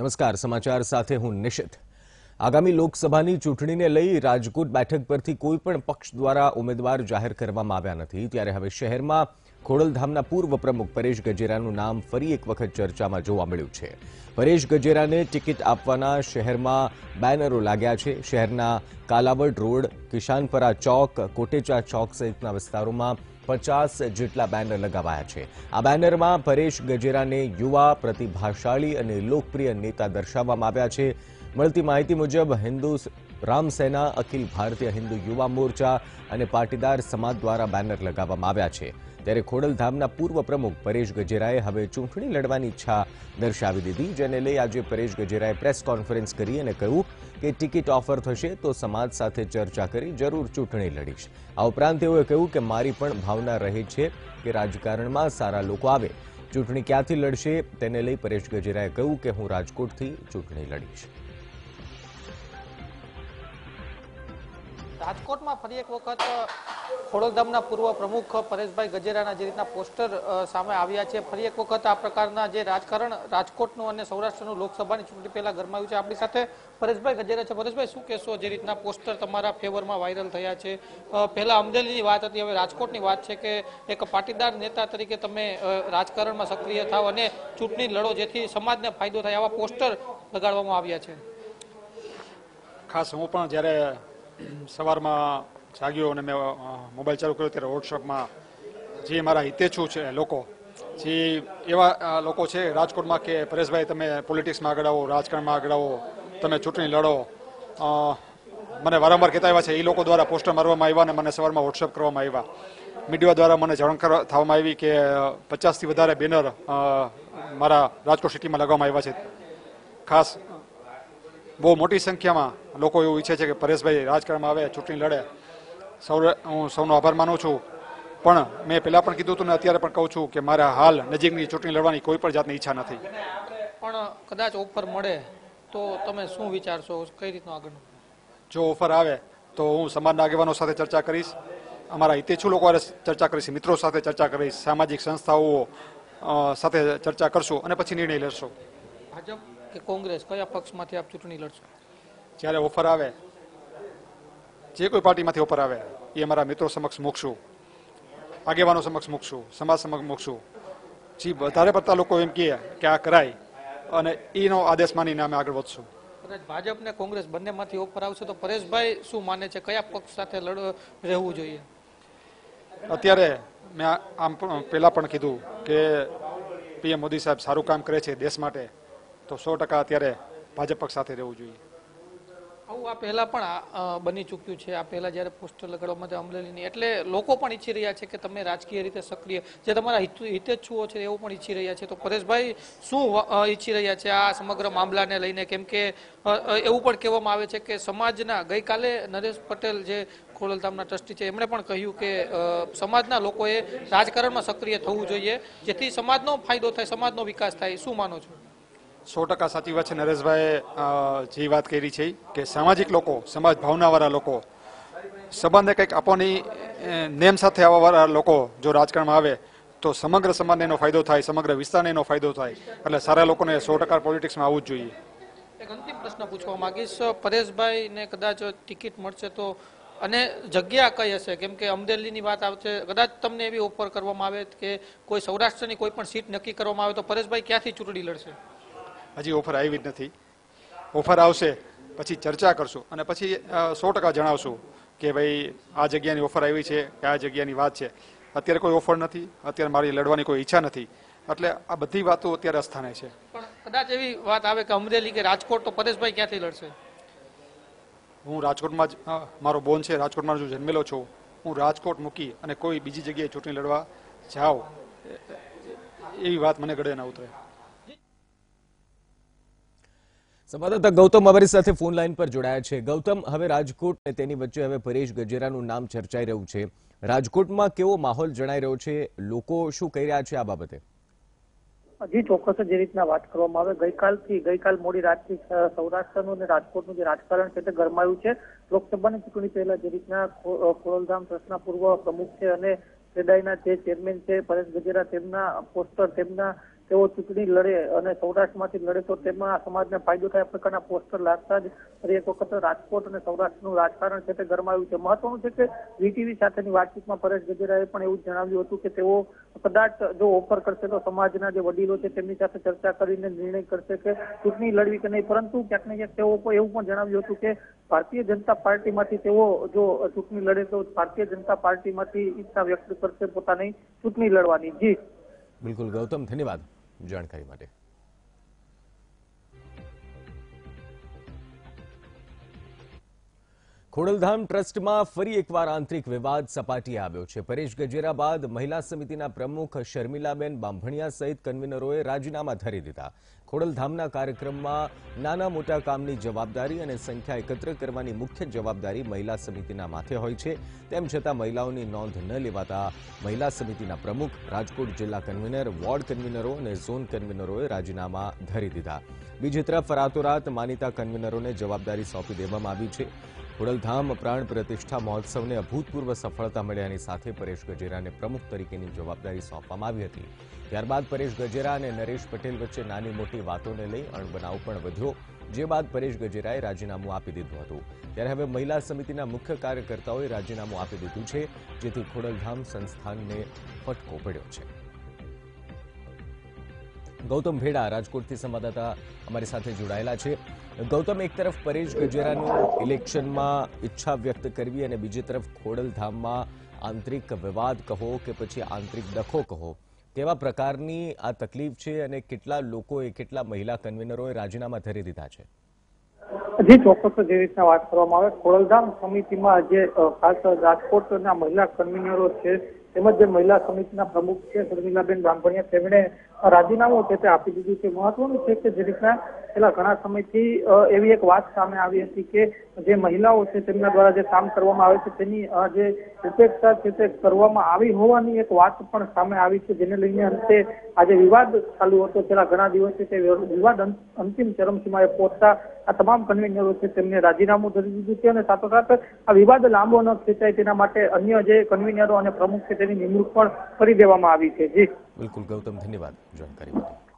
નમસ્કાર, સમાચાર સાથે હું નિશિત. આગામી લોકસભાની ચૂંટણીને લઈ રાજકોટ બેઠક પરથી કોઈ પણ પક્ષ દ્વારા ઉમેદવાર જાહેર કરવામાં આવ્યા નથી. ત્યારે હવે શહેરમાં ખોડલધામના પૂર્વ પ્રમુખ પરેશ ગજેરાનું નામ ફરી એક વખત ચર્ચામાં જોવા મળ્યું છે. પરેશ ગજેરાને ટિકિટ આપવાના શહેરમાં બેનરો લાગ્યા છે. શહેરના કાલાવડ રોડ, કિશાનપરા ચોક, કોટેચા ચોક સહિતના વિસ્તારોમાં પચાસ જેટલા બેનર લગાવાયા છે. આ બેનરમાં પરેશ ગજેરાને યુવા, પ્રતિભાશાળી અને લોકપ્રિય નેતા દર્શાવવામાં આવ્યા છે. મળતી માહિતી મુજબ, હિન્દુ રામ સેના અખિલ ભારતીય હિન્દુ યુવા મોરચા અને પાટીદાર સમાજ દ્વારા બેનર લગાવવામાં આવ્યા છે. ત્યારે ખોડલધામના પૂર્વ પ્રમુખ પરેશ ગજેરાએ હવે ચૂંટણી લડવાની ઈચ્છા દર્શાવી દીધી, જેને લઈ આજે પરેશ ગજેરાએ પ્રેસ કોન્ફરન્સ કરી અને કહ્યું કે ટિકિટ ઓફર થશે તો સમાજ સાથે ચર્ચા કરી જરૂર ચૂંટણી લડીશ. આ ઉપરાંત તેઓએ કહ્યું કે મારી પણ ભાવના રહે છે કે રાજકારણમાં સારા લોકો આવે. ચૂંટણી ક્યાંથી લડશે, તેને લઈ પરેશ ગજેરાએ કહ્યું કે હું રાજકોટથી ચૂંટણી લડીશ. રાજકોટમાં ફરી એક વખત ખોડલધામના પૂર્વ પ્રમુખ પરેશભાઈ ગજેરાના જે રીતના પોસ્ટર સામે આવ્યા છે. ફરી એક વખત આ પ્રકારના જે રાજકારણ રાજકોટનું અને સૌરાષ્ટ્રનું લોકસભાની ચૂંટણી પહેલા ગરમાયું છે. આપણી સાથે પરેશભાઈ ગજેરા છે. પરેશભાઈ, શું કહેશો જે રીતના પોસ્ટર તમારા ફેવરમાં વાયરલ થયા છે? પહેલા અમરેલીની વાત હતી, હવે રાજકોટની વાત છે કે એક પાટીદાર નેતા તરીકે તમે રાજકારણમાં સક્રિય થાવ અને ચૂંટણી લડો, જેથી સમાજને ફાયદો થાય, આવા પોસ્ટર લગાડવામાં આવ્યા છે. ખાસ હું પણ જ્યારે સવારમાં જાગ્યો અને મેં મોબાઈલ ચાલુ કર્યો ત્યારે વોટ્સઅપમાં જે મારા હિતેચ્છુ છે લોકો, જે એવા લોકો છે રાજકોટમાં કે, પરેશભાઈ, તમે પોલિટિક્સમાં આગળ આવો, રાજકારણમાં આગળ આવો, તમે ચૂંટણી લડો. મને વારંવાર કહેતા આવ્યા છે એ લોકો દ્વારા પોસ્ટર મારવામાં આવ્યા અને મને સવારમાં વોટ્સઅપ કરવામાં આવ્યા. મીડિયા દ્વારા મને જાણ થવામાં આવી કે, પચાસથી વધારે બેનર મારા રાજકોટ સિટીમાં લગાવવામાં આવ્યા છે. ખાસ બહુ મોટી સંખ્યામાં લોકો એવું ઈચ્છે છે કે પરેશભાઈ રાજકારણમાં આવે ચૂંટણી લડે. સૌ હું સૌનો આભાર માનું છું. પણ મેં પહેલાં પણ કીધું હતું ને અત્યારે પણ કહું છું કે મારા હાલ નજીકની ચૂંટણી લડવાની કોઈ પણ જાતની ઈચ્છા નથી. પણ કદાચ ઓફર મળે તો તમે શું વિચારશો? કઈ રીતનું આગળનું? જો ઓફર આવે તો હું સમાજના આગેવાનો સાથે ચર્ચા કરીશ. અમારા હિતેચ્છુ લોકો ચર્ચા કરીશ મિત્રો સાથે ચર્ચા કરીશ સામાજિક સંસ્થાઓ સાથે ચર્ચા કરશું અને પછી નિર્ણય લેશું. ભાજપ? કે કોંગ્રેસ કયા પક્ષમાંથી આપ ચૂંટણી લડશો? જ્યારે ઓફર આવે જે કોઈ પાર્ટીમાંથી ઓફર આવે એ અમારા મિત્રો સમક્ષ મૂકશું આગેવાનો સમક્ષ મૂકશું સમાજ સમક્ષ મૂકશું. જે વધારે પડતા લોકો એમ કહે કે આ કરાય અને એનો આદેશ માનીને અમે આગળ વધશું. કદાચ ભાજપ ને કોંગ્રેસ બંનેમાંથી ઓફર આવશે તો પરેશભાઈ શું માને છે? કયા પક્ષ સાથે લડ રહેવું જોઈએ? અત્યારે મેં આમ પહેલાં પણ કીધું કે પીએમ મોદી સાહેબ સારું કામ કરે છે દેશ માટે. તો સો ટકા અત્યારે ભાજપ પક્ષ સાથે રહેવું જોઈએ. આવું આ પહેલા પણ બની ચૂક્યું છે. આ પહેલા જ્યારે પોસ્ટર લગાડવામાં અમરેલીની, એટલે લોકો પણ ઈચ્છી રહ્યા છે કે તમે રાજકીય રીતે સક્રિય, જે તમારા હિત, હિતેચ્છુઓ છે એવું પણ ઈચ્છી રહ્યા છે. તો પરેશભાઈ શું ઈચ્છી રહ્યા છે આ સમગ્ર મામલાને લઈને? કેમ કે એવું પણ કહેવામાં આવે છે કે સમાજના, ગઈકાલે નરેશ પટેલ જે ખોડલધામના ટ્રસ્ટી છે, એમણે પણ કહ્યું કે સમાજના લોકોએ રાજકારણમાં સક્રિય થવું જોઈએ, જેથી સમાજનો ફાયદો થાય, સમાજનો વિકાસ થાય. શું માનો છો? સો ટકા સાચી વાત છે. નરેશભાઈ જે વાત કરી છે કે સામાજિક લોકો, સમાજ ભાવનાવાળા લોકો સંબંધે કંઈક આપવાની નેમ સાથે આવવાવાળા લોકો જો રાજકારણમાં આવે, તો સમગ્ર સમાજને એનો ફાયદો થાય, સમગ્ર વિસ્તારને એનો ફાયદો થાય. એટલે સારા લોકોને સો ટકા પોલિટિક્સમાં આવવું જ જોઈએ. એક અંતિમ પ્રશ્ન પૂછવા માંગીશ. પરેશભાઈ ને કદાચ ટિકિટ મળશે તો, અને જગ્યા કઈ હશે? કેમ કે અમરેલીની વાત આવશે કદાચ તમને એવી ઓફર કરવામાં આવે કે કોઈ સૌરાષ્ટ્રની કોઈ પણ સીટ નક્કી કરવામાં આવે તો પરેશભાઈ ક્યાંથી ચૂંટણી લડશે? હજી ઓફર આવી જ નથી. ઓફર આવશે પછી ચર્ચા કરશું અને પછી સો ટકા જણાવશું કે ભાઈ આ જગ્યાની ઓફર આવી છે કે આ જગ્યાની વાત છે. અત્યારે કોઈ ઓફર નથી અત્યારે મારી લડવાની કોઈ ઈચ્છા નથી. એટલે આ બધી વાતો અત્યારે અસ્થાને છે. પણ કદાચ એવી વાત આવે કે અમરેલી કે રાજકોટ તો પરેશભાઈ ક્યાંથી લડશે? હું રાજકોટમાં જ મારો બોન છે રાજકોટમાં જો જન્મેલો છું હું રાજકોટ મૂકી અને કોઈ બીજી જગ્યાએ ચૂંટણી લડવા જાઉં એવી વાત મને ગળે ના ઉતરે. સંવાદદાતા ગૌતમ અમારી સાથે ફોન લાઈન પર જોડાયા છે. ગૌતમ, હવે રાજકોટ અને તેની વચ્ચે હવે પરેશ ગજેરાનું નામ ચર્ચાઈ રહ્યું છે. રાજકોટમાં કેવો માહોલ જણાઈ રહ્યો છે? લોકો શું કહી રહ્યા છે આ બાબતે? હજી ચોક્કસ જે રીતના વાત કરવામાં આવે. ગઈકાલથી, ગઈકાલ મોડી રાતથી સૌરાષ્ટ્રનું અને રાજકોટનું જે રાજકારણ છે તે ગરમાયું છે. લોકસભાની ચૂંટણી પહેલા જે રીતના ખોડલધામ ટ્રસ્ટના પૂર્વ પ્રમુખ છે અને ક્રેડાઈના જે ચેરમેન છે, પરેશ ગજેરા, તેમના પોસ્ટર, તેમના તેઓ ચૂંટણી લડે અને સૌરાષ્ટ્રમાંથી લડે તો તેમાં સમાજને ફાયદો થાય, આ પ્રકારના પોસ્ટર લાગતા જ ફરી એક વખત રાજકોટ અને સૌરાષ્ટ્રનું રાજકારણ છે તે ગરમાયું છે. મહત્વનું છે કે વીટીવી સાથેની વાતચીતમાં પરેશ ગજેરાએ પણ એવું જણાવ્યું હતું કે તેઓ કદાચ જો ઓફર કરશે તો સમાજના જે વડીલો છે તેમની સાથે ચર્ચા કરીને નિર્ણય કરશે કે ચૂંટણી લડવી કે નહીં. પરંતુ ક્યાંક ને ક્યાંક તેઓ એવું પણ જણાવ્યું હતું કે ભારતીય જનતા પાર્ટીમાંથી તેઓ જો ચૂંટણી લડે તો ભારતીય જનતા પાર્ટીમાંથી ઈચ્છા વ્યક્ત કરશે પોતાની ચૂંટણી લડવાની. જી. બિલકુલ. ગૌતમ, ધન્યવાદ. જાણકારી માટે. ખોડલધામ ટ્રસ્ટમાં ફરી એકવાર આંતરિક વિવાદ સપાટીએ આવ્યો છે. પરેશ ગજેરા બાદ મહિલા સમિતિના પ્રમુખ શર્મિલાબેન બાંભણિયા સહિત કન્વીનરોએ રાજીનામા ધરી દીધા. ખોડલધામના કાર્યક્રમમાં નાના મોટા કામની જવાબદારી અને સંખ્યા એકત્ર કરવાની મુખ્ય જવાબદારી મહિલા સમિતિના માથે હોય છે. તેમ છતાં મહિલાઓની નોંધ ન લેવાતા મહિલા સમિતિના પ્રમુખ, રાજકોટ જિલ્લા કન્વીનર, વોર્ડ કન્વીનરો અને ઝોન કન્વીનરોએ રાજીનામા ધરી દીધા. બીજી તરફ રાતોરાત માનીતા કન્વીનરોને જવાબદારી સોંપી દેવામાં આવી છે. ખોડલધામ પ્રાણ પ્રતિષ્ઠા મહોત્સવને અભૂતપૂર્વ સફળતા મળ્યાની સાથે પરેશ ગજેરાને પ્રમુખ તરીકેની જવાબદારી સોંપવામાં આવી હતી. ત્યારબાદ પરેશ ગજેરા અને નરેશ પટેલ વચ્ચે નાની મોટી વાતોને લઈ અણબનાવ પણ વધ્યો, જે બાદ પરેશ ગજેરાએ રાજીનામું આપી દીધું હતું. ત્યારે હવે મહિલા સમિતિના મુખ્ય કાર્યકર્તાઓએ રાજીનામું આપી દીધું છે, જેથી ખોડલધામ સંસ્થાનને ફટકો પડ્યો છે. ગૌતમ ભેડા રાજકોટથી સંવાદદાતા અમારી સાથે જોડાયેલા છે. ગૌતમ, એક તરફ પરેશ ગજેરાનું ઇલેક્શનમાં ઈચ્છા વ્યક્ત કરવી અને બીજી તરફ ખોડલધામમાં આંતરિક વિવાદ કહો કે પછી આંતરિક ડખો કહો, કેવા પ્રકારની આ તકલીફ છે અને કેટલા લોકોએ, કેટલા મહિલા કન્વીનરોએ રાજીનામા ધરી દીધા છે? જે ચોક્કસ જે રીતના વાત કરવામાં આવે. ખોડલધામ સમિતિમાં જે ખાસ રાજકોટના મહિલા કન્વીનરો છે, તેમજ જે મહિલા સમિતિના પ્રમુખ છે, શર્મિલાબેન બાંભણિયા, તેમણે રાજીનામું છે તે આપી દીધું છે. મહત્વનું છે કે જે રીતના છેલ્લા ઘણા સમયથી એવી એક વાત સામે આવી હતી કે જે મહિલાઓ છે તેમના દ્વારા જે કામ કરવામાં આવે છે, તેની જે ઉપેક્ષા છે તે કરવામાં આવી હોવાની એક વાત પણ સામે આવી છે, જેને લઈને અંતે આજે વિવાદ ચાલુ હતો. છેલ્લા ઘણા દિવસથી તે વિવાદ અંતિમ ચરમસીમાએ પહોંચતા આ તમામ કન્વીનરો છે તેમને રાજીનામું ધરી દીધું છે અને સાથોસાથ આ વિવાદ લાંબો ન ખેંચાય. તેના માટે અન્ય જે કન્વીનરો અને પ્રમુખ છે તેની નિમણૂક પણ કરી દેવામાં આવી છે. જી. બિલકુલ ગૌતમ ધન્યવાદ જાણકારી માટે.